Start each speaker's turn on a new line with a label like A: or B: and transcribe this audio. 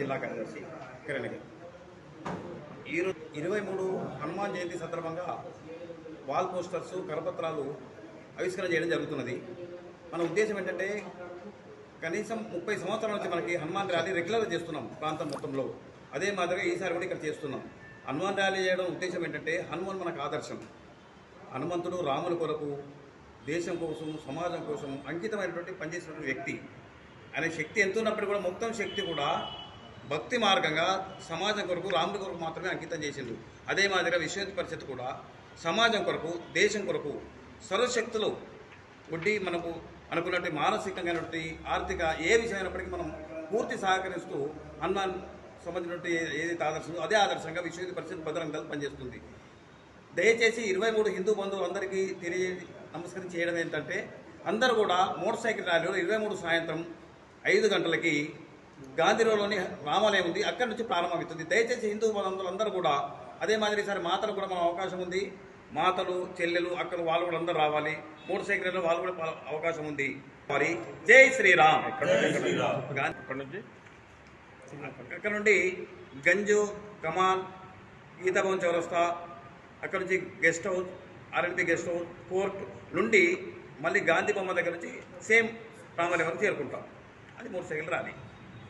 A: జిల్లా కార్యదర్శి కిరణ్ గారు ఈరోజు ఇరవై మూడు హనుమాన్ జయంతి సందర్భంగా వాల్ పోస్టర్స్ కరపత్రాలు ఆవిష్కరణ చేయడం జరుగుతున్నది. మన ఉద్దేశం ఏంటంటే కనీసం ముప్పై సంవత్సరాల నుంచి మనకి హనుమాన్ ర్యాలీ రెగ్యులర్గా చేస్తున్నాం ప్రాంతం మొత్తంలో. అదే మాదిరిగా ఈసారి కూడా ఇక్కడ చేస్తున్నాం. హనుమాన్ ర్యాలీ చేయడం ఉద్దేశం ఏంటంటే హనుమాన్ మనకు ఆదర్శం. హనుమంతుడు రాముని కొరకు దేశం కోసం సమాజం కోసం అంకితమైనటువంటి పనిచేసినటువంటి వ్యక్తి. ఆయన శక్తి ఎంత ఉన్నప్పటికీ కూడా మొత్తం శక్తి కూడా భక్తి మార్గంగా సమాజం కొరకు రాముడి కొరకు మాత్రమే అంకితం చేసిండు. అదే మాదిరిగా విశ్వ పరిషత్ కూడా సమాజం కొరకు దేశం కొరకు సర్వశక్తులు వడ్డీ మనకు అనుకున్నట్టు మానసికంగానటువంటి ఆర్థిక ఏ విషయమైనప్పటికీ మనం పూర్తి సహకరిస్తూ హనుమాన్ సంబంధించినటువంటి ఏదైతే ఆదర్శందో అదే ఆదర్శంగా విశ్వవిద్య పరిషత్ భద్రంగా పనిచేస్తుంది. దయచేసి ఇరవై మూడు హిందూ బంధువులు అందరికీ తెలియ నమస్కారం చేయడం ఏంటంటే అందరూ కూడా మోటార్ సైకిల్ ర్యాలీలో ఇరవై మూడు సాయంత్రం ఐదు గంటలకి గాంధీ రోడ్లోని రామాలయం ఉంది. అక్కడి నుంచి ప్రారంభమవుతుంది. దయచేసి హిందూ బంధువులు అందరూ కూడా అదే మాదిరి ఈసారి మాతలు కూడా మన అవకాశం ఉంది. మాతలు చెల్లెలు అక్కలు వాళ్ళు కూడా అందరూ రావాలి. మోటార్ సైకిల్లో వాళ్ళు కూడా అవకాశం ఉంది. మరి జై శ్రీరామ్. గాంధీ
B: అక్కడి నుంచి?
A: అక్కడ నుండి గంజు కమాన్ గీతాభవన్ చౌరస్తా అక్కడ నుంచి guest house RNP guest house court నుండి మళ్ళీ గాంధీ బొమ్మ దగ్గర నుంచి సేమ్ రామాలయం వరకు చేరుకుంటాం. అది మూడు సెకండ్లు రాలి.